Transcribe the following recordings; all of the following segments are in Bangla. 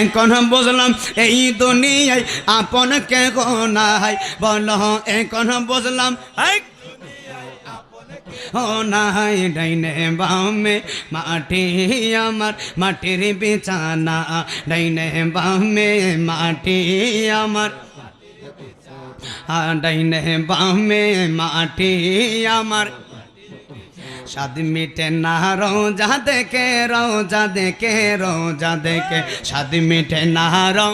এখন বুঝলাম, এই দুনিয়ায় আপন কে নাই। বলো, এখন বুঝলাম নাই। ডাইনে বামে মাটি আমার, মাটির বিছানা। ডাইনে বামে মাটি আমার ডাইনে বামে মাটি আমার। স্বাদ মিটে না রোজা দেখে রোজা দেখে রোজা দেখে। স্বাদ মিটে না রো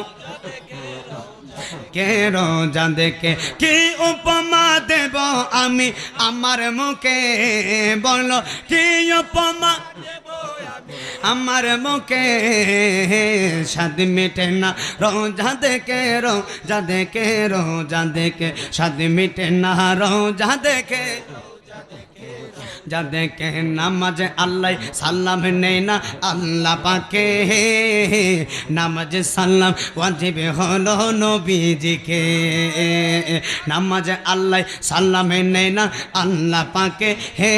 কে রোজা দেখে। কি উপমা দেব আমি আমার মুখে? বলো, কি উপমা আমার মুখে? স্বাদ মিটে না রোজা দেখে রোজা দেখে রোজা দেখে। স্বাদ মিটে না রোজা দেখে। যা দেখে নামাজ আল্লাহ সাল্লাম নেই না, আল্লাহ পাকে। নামাজ সাল্লাম ওয়াজিব হলো নবীজিকে। নামাজ আল্লাহ সাল্লাম নেই না, আল্লাহ পাকে। হে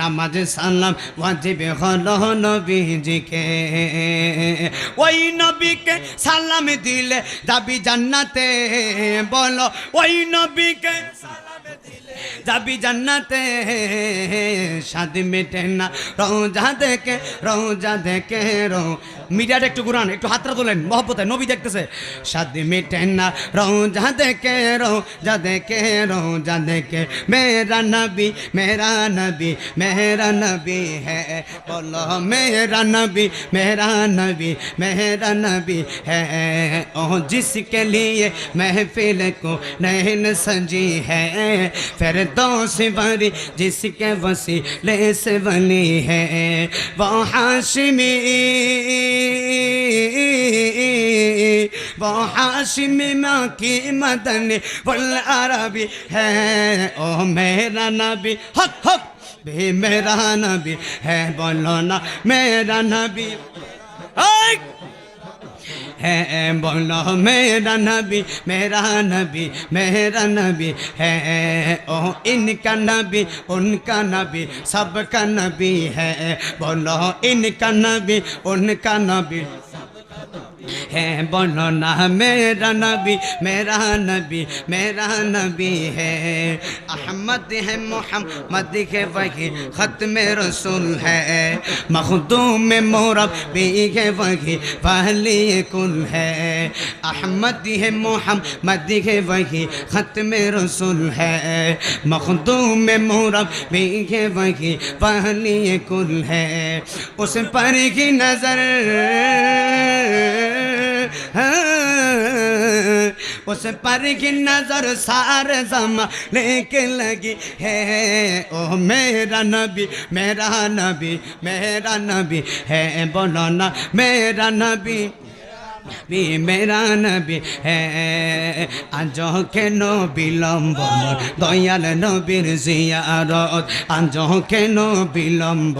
নামাজ সাল্লাম ওয়াজিব হলো নবীজিকে। ওই নবীকে সালাম দিলে যাবি জান্নাতে, বলো, ওই নবীকে যাবি জান্নাতে স্বাদ মেটে না রোজা দেখে রোজা দেখে রো মিডিয়াটা একটু ঘুরান একটু হাতটা তোলেন মহব্বতে নবী দেখতেছে স্বাদ মেটে না রোজা দেখে রোজা দেখে রোজা দেখে মেরা নবী মেরা নবী মেরা নবী হ্যাঁ বলো मेरा नबी मेरा नबी मेरा नबी है ओ जिसके लिए महफिल को नैन सजी है फिर दो से बरी जिसके वसीले से बनी है वो हाशमी वो हाशमी माँ की मदन वल अरबी है ओ मेरा नबी हक हक भी मेरा नबी है बोलो ना मेरा नबी ہے بولو میرا نبی میرا نبی میرا نبی، ہے ان کا نبی، ان کا نبی، سب کا نبی ہے بولو ان کا نبی، ان کا نبی۔ ہے بولو نا میرا نبی میرا نبی میرا نبی ہے۔ احمد ہے محمد کے وہی ختم رسول ہے۔ مخدوم مورب بھی کے وہی پہلی کل ہے۔ احمد ہے محمد کے وہی ختم رسول ہے۔ مخدوم مورب بھی کے وہی پہلی کل ہے۔ اس پر کی نظر اس پر کی نظر سارے لے کے لگی ہے۔ او میرا نبی میرا نبی میرا نبی ہے۔ بولو نا میرا نبی۔ বি মেরা নবী হ্যাঁ আজ কেন বিলম্ব দয়াল নবীর জিয়ারত আজ কেন বিলম্ব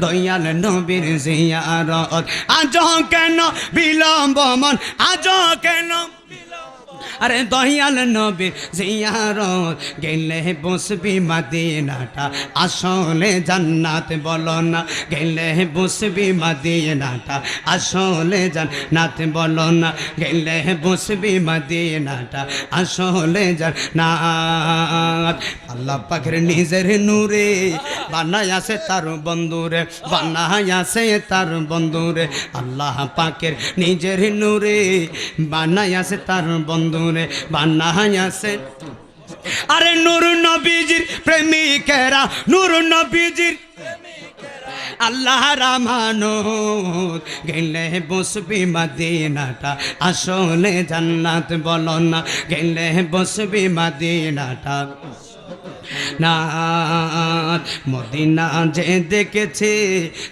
দয়াল নবীর জিয়ারত আজ কেন বিলম্ব মন আজ কেন আরে দয়াল নবীর জিয়ারত, গেলে বসবি মাদিনাটা। আসলে জান্নাত বলো না, গেলে বসবি মাদিনাটা। আসলে জান্নাত বলো না, গেলে বসবি মাদিনাটা। আসলে জান্নাত। আল্লাহ পাখের নিজের নূরে বানায় আছে তার বন্ধুরে বানায় আছে তার বন্ধুরে, আল্লাহ পাকের নিজের নূরে বানায় আছে তার বন্ধুরে বানায় আছে আরে নূর নবীজির প্রেমিকেরা, নূর নবীজির আল্লাহ রামানো গেলে বসবি মাদিনাটা, আসলে জান্নাত বলো না, গেলে বসবি মাদিনাটা। না মদিনা যে দেখেছে,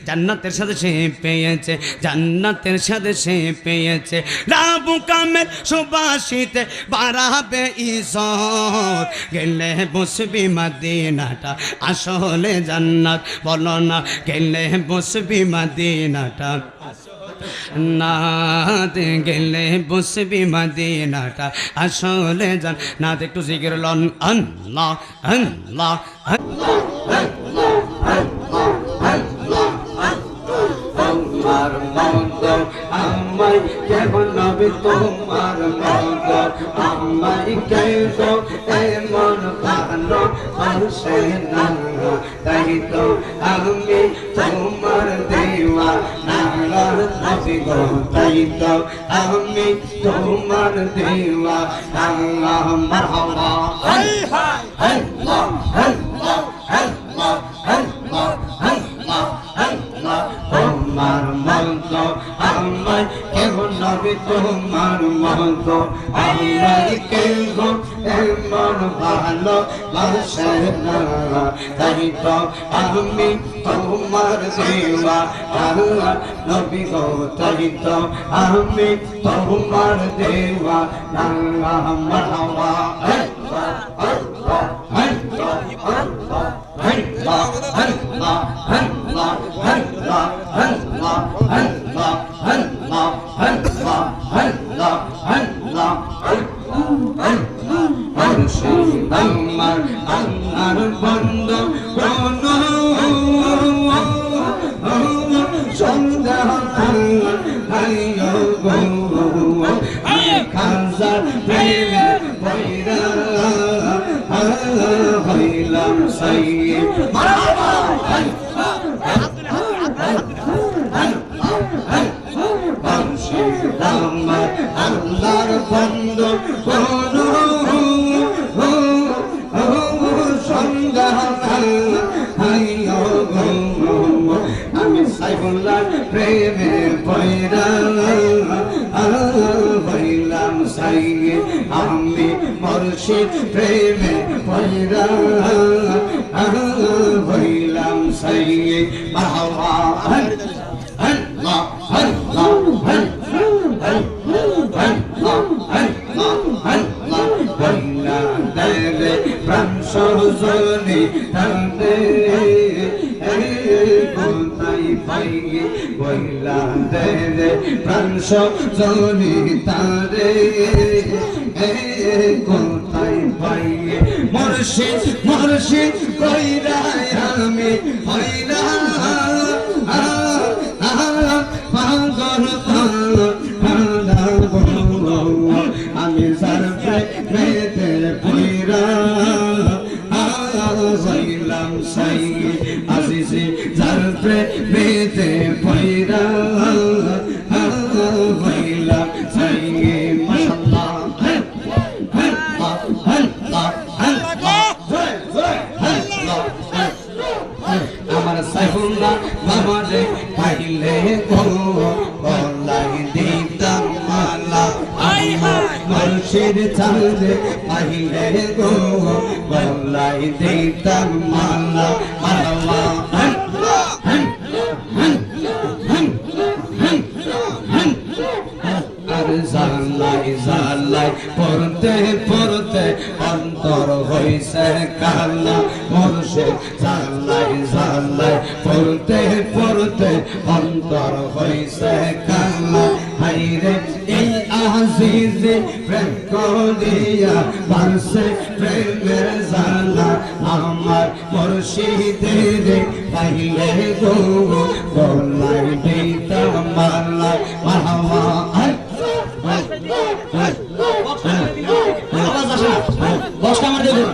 জান্নাতের সাথে সে পেয়েছে, জান্নাতের সাথে সে পেয়েছে। রাবু কামের সুবাসিতে বাড়াবে ইসর গেলে বসবি মাদিনাটা, আসলে জান্নাত বলো না, গেলে বসবি মাদিনাটা। নাত গেলে বসবি মদিনাটা আসলে জান নাত একটু জিগির লন আল্লাহ আল্লাহ আল্লাহ আল্লাহ আল্লাহ আমার আমায় কেমন নবী তোমার মত আমায় কেন এমন ভালো? আসে না তাই তো আমি তোমার দেওয়া নাগার নবী গো। তাই তো আমি তোমার দেওয়া নাগা মারহাবা আল্লাহ আল্লাহ আল্লাহ আল্লাহ কেহ নবী তোমার মন্ত আমায় কেহ এমন ভালো বাসে না তাই তো আমি তোমার দেওয়া আল্লাহ নবী গো তাই তো আমি তোমার দেওয়া আল্লাহ মারহাবা আল্লাহ আল্লাহ আল্লাহ bandam আমি সাইফুল্লাহ প্রেমে পয়রা হইলাম সাই আমি মুর্শিদ প্রেমে পয়রা হইলাম সাইয়ে বাবা বইলা দে প্রাণ জলি তারে কোথায় পাইয়ে মর্শিদ মর্শিদ কইরা আমি হইলা মুর্শিদ চাঁদে গো বলাই দিতাম মালা মালা জালাই জালাই পড়তে পড়তে অন্তর হইছে কালা মরশে জালাই জালাই পড়তে পড়তে অন্তর হইছে কালা হাইরে এই আজিজে প্রেম করিয়া বারসে প্রেমের জালা আমার মুর্শিদের পাইলে গো বলাই দিতাম মালা মাহমা বক্সটা আমার দেখুন